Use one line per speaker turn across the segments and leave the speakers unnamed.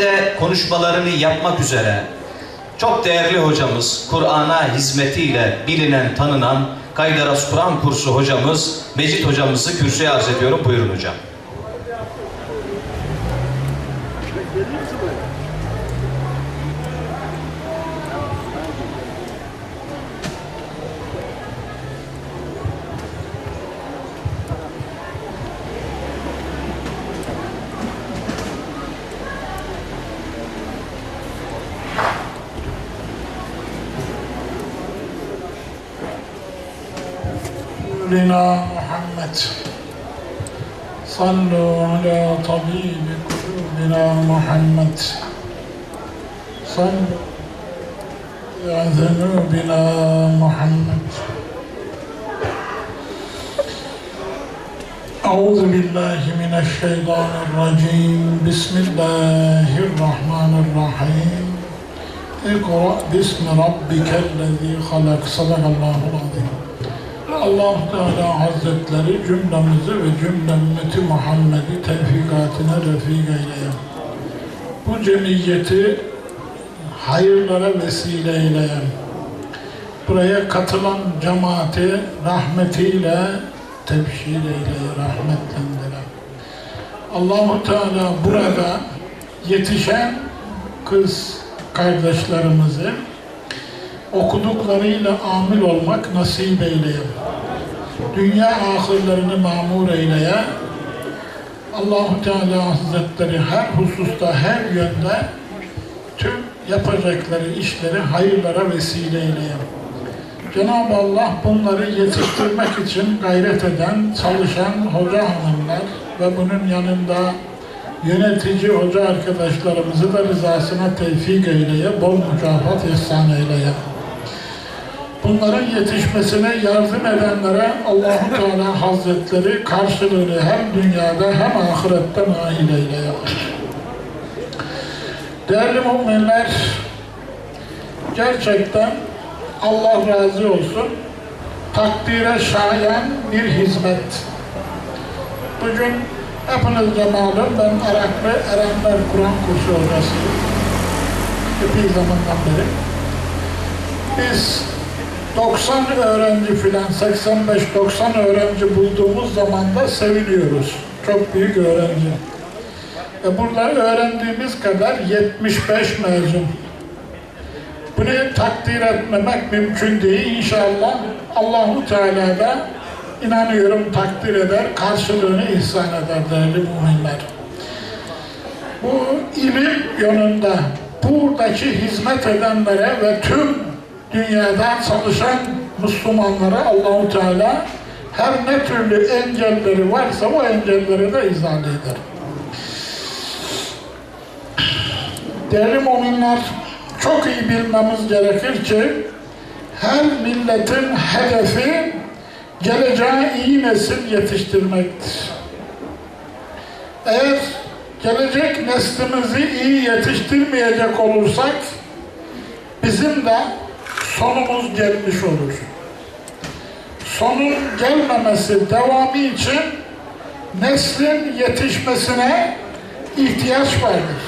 De konuşmalarını yapmak üzere çok değerli hocamız, Kur'an'a hizmetiyle bilinen, tanınan Kaydaras Kur'an kursu hocamız Mecit hocamızı kürsüye arz ediyorum. Buyurun hocam.
لنا محمد. صلوا على طبيب قلوبنا محمد. صلوا على ذنوبنا محمد. أعوذ بالله من الشيطان الرجيم. بسم الله الرحمن الرحيم. اقرأ باسم ربك الذي خلق. صدق الله العظيم. Allah Teala Hazretleri cümlemizi ve cümle ümmeti Muhammed'i tevfikatine refik eyleyen, bu cemiyeti hayırlara vesile eyleyen, buraya katılan cemaati rahmetiyle tebşir eyleye, rahmetlendiren. Allahu Teala burada yetişen kız kardeşlerimizi okuduklarıyla amil olmak nasip eyleye. Dünya ahirlerini mamur eyleye. Allahu Teala Hazretleri her hususta, her yönde tüm yapacakları işleri hayırlara vesile eyleye. Cenab-ı Allah bunları yetiştirmek için gayret eden, çalışan hoca hanımlar ve bunun yanında yönetici hoca arkadaşlarımızı da rızasına tevfik eyleye, bol mükafat ihsan eyleye. Bunların yetişmesine yardım edenlere Allahu Teala Hazretleri karşılığını hem dünyada hem ahirette nail eyleye. Değerli müminler, gerçekten Allah razı olsun, takdire şayan bir hizmet. Bugün hepinizce malum ben Araklı Erenler Kur'an kursu hocasıyım. Epey zamandan beri. Biz 90 öğrenci filan 85-90 öğrenci bulduğumuz zaman da seviniyoruz. Çok büyük öğrenci. E burada öğrendiğimiz kadar 75 mezun. Bunu takdir etmemek mümkün değil. İnşallah Allahu Teala da inanıyorum takdir eder, karşılığını ihsan eder değerli müminler. Bu ilim yönünde buradaki hizmet edenlere ve tüm dünyada çalışan Müslümanlara Allahu Teala her ne türlü engelleri varsa o engelleri de izale eder. Değerli müminler, çok iyi bilmemiz gerekir ki her milletin hedefi geleceğe iyi nesil yetiştirmektir. Eğer gelecek neslimizi iyi yetiştirmeyecek olursak bizim de sonumuz gelmiş olur. Sonun gelmemesi, devamı için neslin yetişmesine ihtiyaç vardır.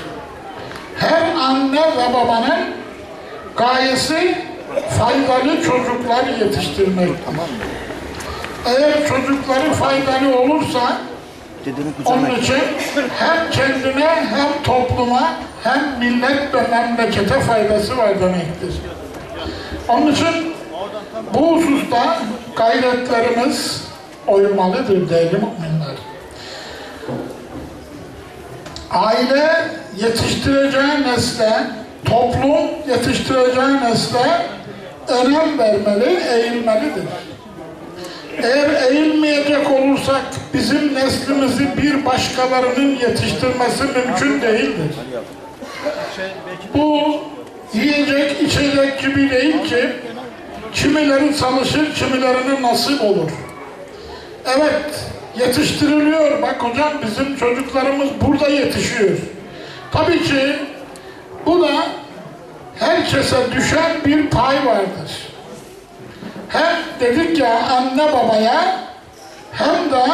Her anne ve babanın gayesi faydalı çocuklar yetiştirmek. Eğer çocukları faydalı olursa onun için hem kendine hem topluma hem millet ve memlekete faydası var demektir. Onun için bu hususta gayretlerimiz oymalıdır değerli müminler. Aile yetiştireceği nesle, toplum yetiştireceği nesle önem vermeli, eğilmelidir. Eğer eğilmeyecek olursak bizim neslimizi bir başkalarının yetiştirmesi mümkün değildir. Bu yiyecek, içecek gibi değil ki kimileri çalışır, kimilerine nasip olur. Evet, yetiştiriliyor. Bak hocam bizim çocuklarımız burada yetişiyor. Tabii ki bu da herkese düşen bir pay vardır. Hem dedik ya anne babaya hem de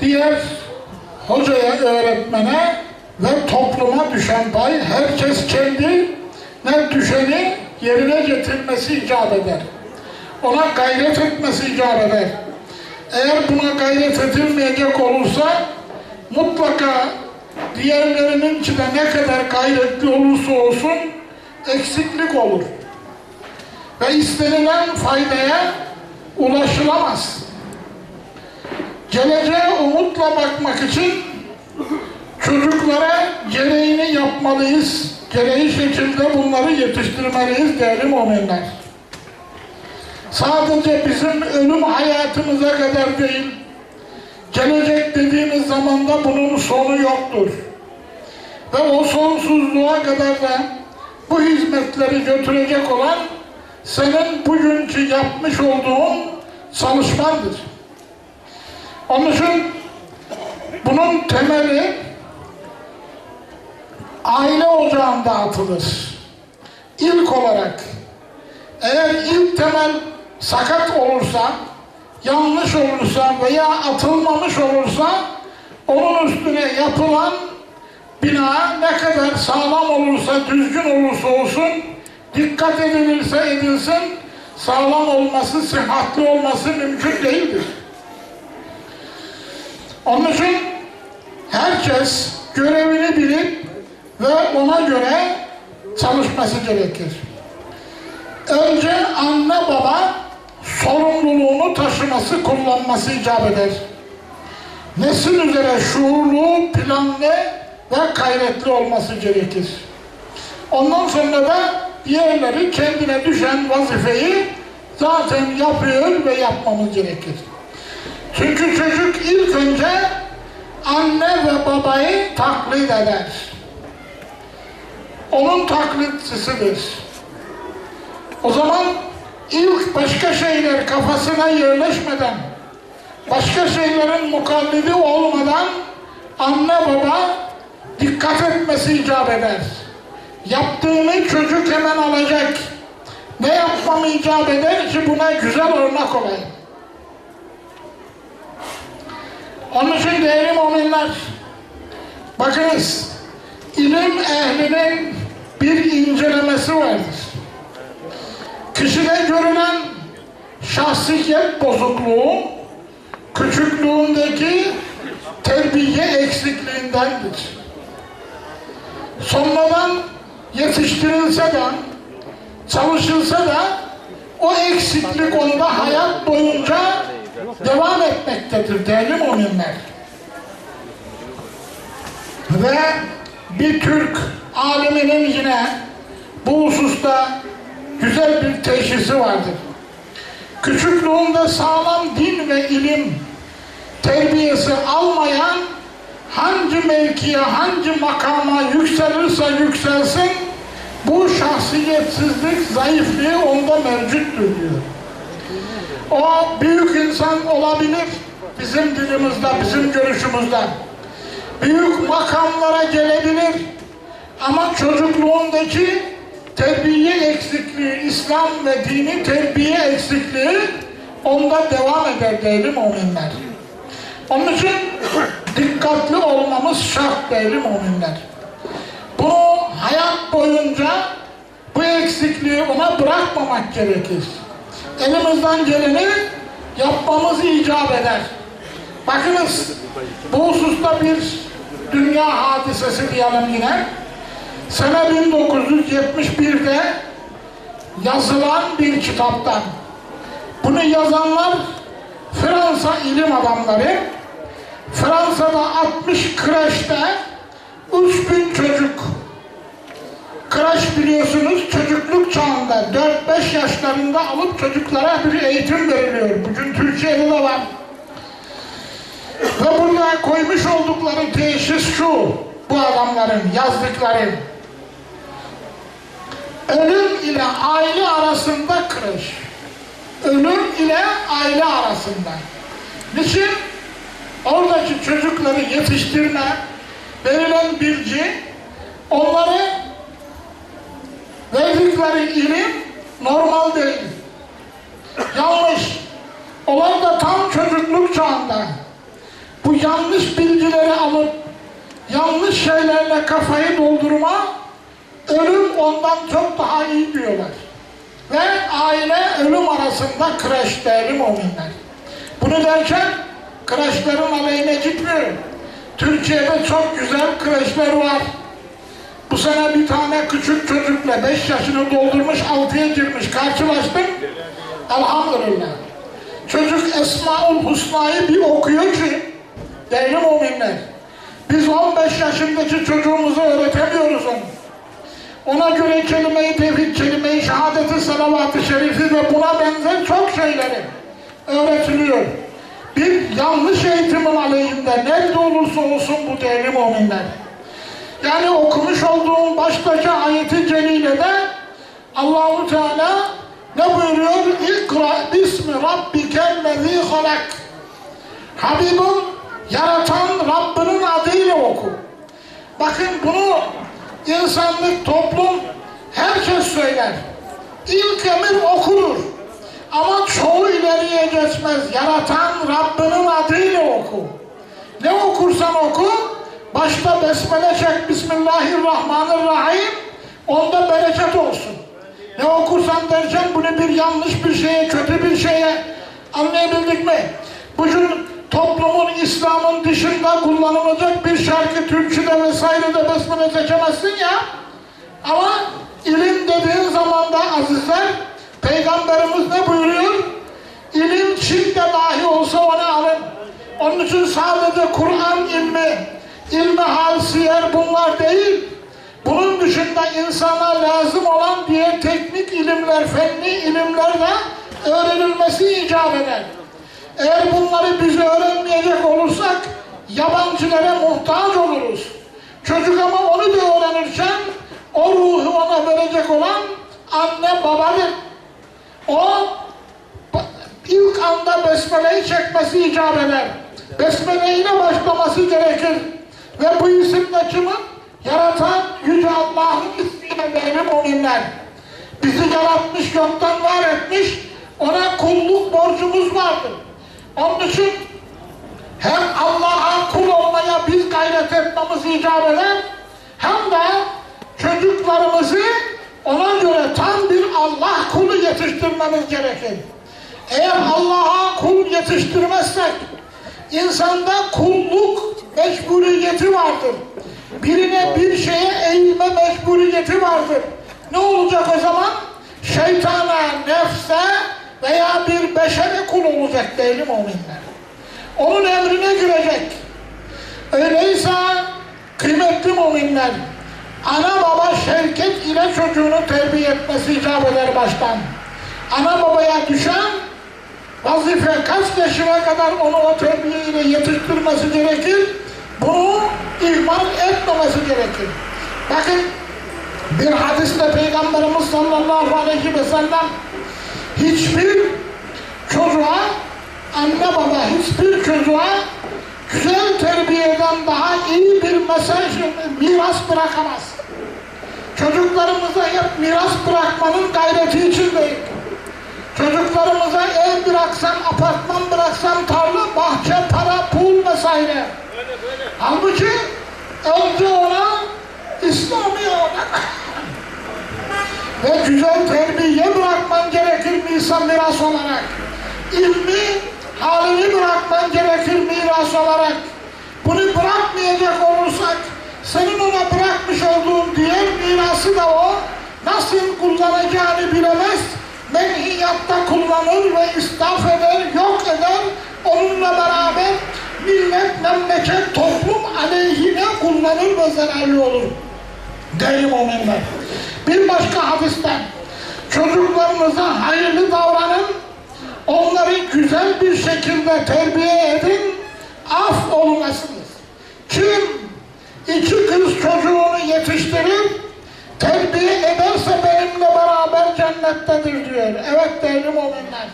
diğer hocaya, öğretmene ve topluma düşen pay herkes kendi ne düşeni yerine getirmesi icap eder. Ona gayret etmesi icap eder. Eğer buna gayret edilmeyecek olursa mutlaka diğerlerininki de ne kadar gayretli olursa olsun eksiklik olur. Ve istenilen faydaya ulaşılamaz. Geleceğe umutla bakmak için çocuklara gereğini yapmalıyız. Gereği şekilde bunları yetiştirmeliyiz değerli müminler. Sadece bizim ölüm hayatımıza kadar değil, gelecek dediğimiz zaman da bunun sonu yoktur. Ve o sonsuzluğa kadar da bu hizmetleri götürecek olan senin bugünkü yapmış olduğun çalışmandır. Onun için bunun temeli aile ocağında atılır. İlk olarak eğer ilk temel sakat olursa, yanlış olursa veya atılmamış olursa onun üstüne yapılan bina ne kadar sağlam olursa, düzgün olursa olsun, dikkat edilirse edilsin, sağlam olması, sıhhatli olması mümkün değildir. Onun için herkes görevini bilip ve ona göre çalışması gerekir. Önce anne baba sorumluluğunu taşıması, kullanması icap eder. Nesil üzere şuurlu, planlı ve gayretli olması gerekir. Ondan sonra da diğerleri kendine düşen vazifeyi zaten yapıyor ve yapmamız gerekir. Çünkü çocuk ilk önce anne ve babayı taklit eder. Onun taklitçisidir. O zaman ilk başka şeyler kafasına yerleşmeden, başka şeylerin mukallidi olmadan anne baba dikkat etmesi icap eder. Yaptığını çocuk hemen alacak. Ne yapmam icap eder ki buna güzel örnek olayım. Onun için değerli müminler, bakınız, ilim ehlinin bir incelemesi vardır. Kişide görülen şahsiyet bozukluğu, küçüklüğündeki terbiye eksikliğindendir. Sonradan yetiştirilse de, çalışılsa da o eksiklik onda hayat boyunca devam etmektedir değerli müminler. Ve bir Türk aliminin yine bu hususta güzel bir teşhisi vardır. Küçüklüğünde sağlam din ve ilim terbiyesi almayan hangi mevkiye, hangi makama yükselirse yükselsin bu şahsiyetsizlik, zayıflığı onda mevcuttur diyor. O büyük insan olabilir bizim dilimizde, bizim görüşümüzde. Büyük makamlara gelebilir ama çocukluğundaki terbiye eksikliği, İslam ve dini terbiye eksikliği onda devam eder değerli müminler. Onun için dikkatli olmamız şart değerli müminler. Bunu hayat boyunca bu eksikliği ona bırakmamak gerekir. Elimizden geleni yapmamız icap eder. Bakınız bu hususta bir dünya hadisesi diyelim yine. Sene 1971'de yazılan bir kitaptan. Bunu yazanlar Fransa ilim adamları. Fransa'da 60 kreşte 3000 çocuk Kreş biliyorsunuz çocukluk çağında 4-5 yaşlarında alıp çocuklara bir eğitim veriliyor. Bugün Türkiye'de de var. Ve burada koymuş oldukları teşhis şu, bu adamların yazdıkları. Ölüm ile aile arasında kreş. Ölüm ile aile arasında. Niçin? Oradaki çocukları yetiştirme, verilen bilgi, onları verdikleri ilim normal değil. Yanlış. Onlar da tam çocukluk çağında bu yanlış bilgileri alıp yanlış şeylerle kafayı doldurma, ölüm ondan çok daha iyi diyorlar. Ve aile ölüm arasında kreş değerli müminler. Bunu derken kreşlerin aleyhine gitmiyorum. Türkiye'de çok güzel kreşler var. Bu sene bir tane küçük çocukla 5 yaşını doldurmuş 6'ya girmiş karşılaştım. Elhamdülillah. Çocuk Esmaül Husna'yı bir okuyor ki değerli müminler. Biz 15 yaşındaki çocuğumuzu öğretemiyoruz onu. Ona göre kelime-i tevhid, kelime-i şehadeti, salavat-ı şerifi ve buna benzer çok şeyleri öğretiliyor. Bir yanlış eğitimin aleyhinde nerede olursa olsun bu değerli müminler. Yani okumuş olduğum baştaki ayeti celilede Allahu Teala ne buyuruyor? İkra bismi rabbikellezî halak. Habibim yaratan Rabbinin adıyla oku. Bakın bunu insanlık, toplum herkes söyler. İlk emir okunur. Ama çoğu ileriye geçmez. Yaratan Rabbinin adıyla oku. Ne okursan oku, başta besmele çek, Bismillahirrahmanirrahim, onda bereket olsun. Ne okursan derken bunu bir yanlış bir şeye, kötü bir şeye anlayabildik mi? Bugün toplumun, İslam'ın dışında kullanılacak bir şarkı, türküde vesairede besmele çekemezsin ya. Ama ilim dediğin zaman da azizler, Peygamberimiz ne buyuruyor? İlim Çin'de dahi olsa onu alın. Onun için sadece Kur'an ilmi, ilmi hal, siyer bunlar değil. Bunun dışında insana lazım olan diğer teknik ilimler, fenli ilimler de öğrenilmesi icap eder. Eğer bunları biz öğrenmeyecek olursak yabancılara muhtaç oluruz. Çocuk ama onu da öğrenirken o ruhu ona verecek olan anne babadır. O ilk anda besmeleyi çekmesi icap eder. Besmele ile başlaması gerekir. Ve bu isim de kimin? Yaratan Yüce Allah'ın ismiyle benim müminler. Bizi yaratmış, yoktan var etmiş, ona kulluk borcumuz vardır. Onun için hem Allah'a kul olmaya biz gayret etmemiz icap eder, hem de çocuklarımızı ona göre tam bir Allah kulu yetiştirmemiz gerekir. Eğer Allah'a kul yetiştirmezsek, insanda kulluk mecburiyeti vardır. Birine bir şeye eğilme mecburiyeti vardır. Ne olacak o zaman? Şeytana, nefse veya bir beşere kul olacak değil mi müminler? Onun emrine girecek. Öyleyse kıymetli müminler, ana baba şevket ile çocuğunu terbiye etmesi icap eder baştan. Ana babaya düşen vazife kaç yaşına kadar onu o terbiyeyle yetiştirmesi gerekir? Bunu ihmal etmemesi gerekir. Bakın bir hadiste Peygamberimiz sallallahu aleyhi ve sellem hiçbir çocuğa anne baba hiçbir çocuğa güzel terbiyeden daha iyi bir mesaj, miras bırakamaz. Çocuklarımıza hep miras bırakmanın gayreti içindeyiz. Çocuklarımıza ev bıraksam, apartman bıraksam, tarla, bahçe, para, pul vesaire. Halbuki önce ona İslami olarak ve güzel terbiye bırakman gerekir misan miras olarak. İlmi halini bırakman gerekir miras olarak. Bunu bırakmayacak olursak senin ona bırakmış olduğun diğer mirası da o nasıl kullanacağını bilemez. Menhiyatta kullanır ve israf eder, yok eder. Onunla beraber millet, memleket, toplum aleyhine kullanır ve zararlı olur. Değerli müminler. Bir başka hadisten çocuklarınıza hayırlı davranın, onları güzel bir şekilde terbiye edin, af olunasınız. Kim iki kız çocuğunu yetiştirir, terbiye ederse benimle beraber cennettedir diyor. Evet değerli müminler.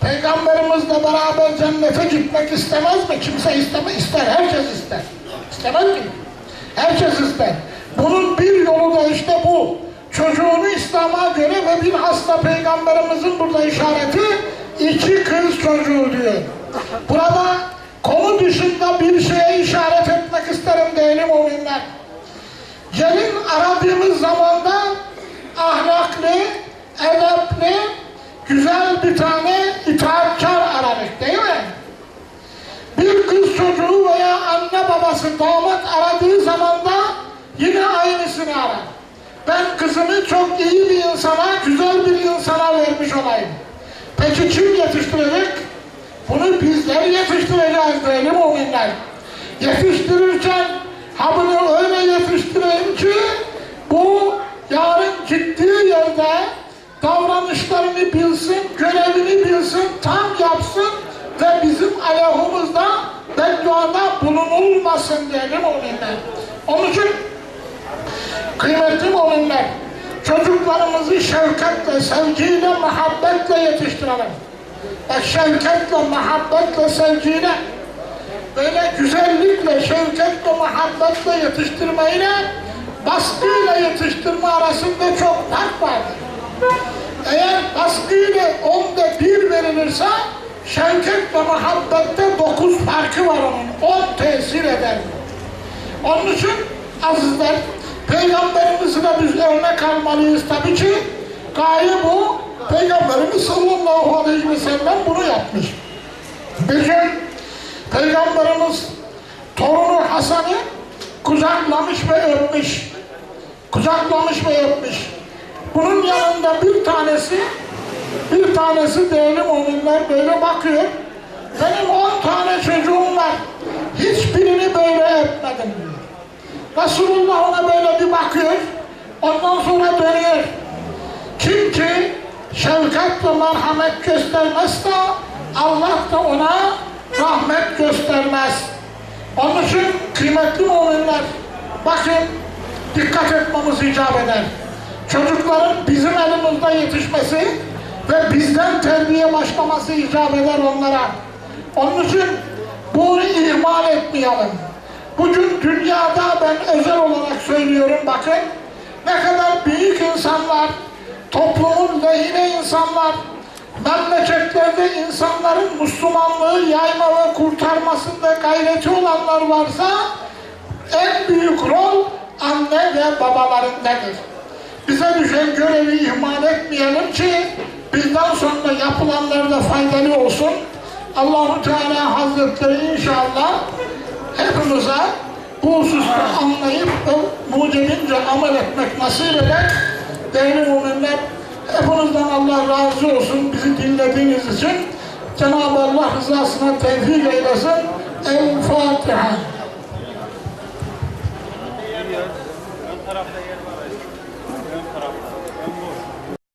Peygamberimizle beraber cennete gitmek istemez mi? Kimse istemez, ister. Herkes ister. İstemez mi? Herkes ister. Bunun bir yolu da işte bu. Çocuğunu İslam'a göre ve bir hasta peygamberimizin burada işareti iki kız çocuğu diyor. Burada konu dışında bir şeye işaret etmek isterim değerli müminler. Gelin aradığımız zamanda ahlaklı, edepli, güzel bir tane itaatkar aradık değil mi? Bir kız çocuğu veya anne babası damat aradığı zaman da yine aynısını arar. Ben kızımı çok iyi bir insana, güzel bir insana vermiş olayım. Peki kim yetiştirecek? Bunu bizler yetiştireceğiz değerli müminler. Yetiştirirken ha bunu öyle yetiştireyim ki bu yarın gittiği yerde davranışlarını bilsin, görevini bilsin, tam yapsın ve bizim ayağımızda bedduada bulunulmasın değerli müminler. Onun için kıymetli müminler, çocuklarımızı şefkatle, sevgiyle, muhabbetle yetiştirelim. Bak şefkatle, muhabbetle, sevgiyle, böyle güzellikle, şefkatle, muhabbetle yetiştirmeyle, baskıyla yetiştirme arasında çok fark vardır. Eğer baskıyla onda bir verilirse, şefkat ve muhabbette dokuz farkı var onun. On tesir eder. Onun için azizler, Peygamberimizi de biz örnek almalıyız tabii ki. Gaye bu. Peygamberimiz sallallahu aleyhi ve sellem bunu yapmış. Bir gün Peygamberimiz torunu Hasan'ı kucaklamış ve öpmüş. Kucaklamış ve öpmüş. Bunun yanında bir tanesi bir tanesi değerli müminler böyle bakıyor. Benim on tane çocuğum var. Hiçbirini böyle öpmedim. Resulullah ona böyle bir bakıyor. Ondan sonra dönüyor. Kim ki şefkat ve merhamet göstermezse Allah da ona rahmet göstermez. Onun için kıymetli müminler bakın dikkat etmemiz icap eder. Çocukların bizim elimizde yetişmesi ve bizden terbiye başlaması icap eder onlara. Onun için bunu ihmal etmeyelim. Bugün dünyada ben özel olarak söylüyorum bakın ne kadar büyük insanlar, toplumun lehine insanlar, memleketlerde insanların Müslümanlığı yayma ve kurtarmasında gayreti olanlar varsa en büyük rol anne ve babalarındadır. Bize düşen görevi ihmal etmeyelim ki bizden sonra yapılanlar da faydalı olsun. Allahu Teala Hazretleri inşallah hepimize bu hususta anlayıp mucibince amel etmek nasip eder. Değerli müminler, hepinizden Allah razı olsun bizi dinlediğiniz için. Cenab-ı Allah rızasına tevfik eylesin. El Fatiha.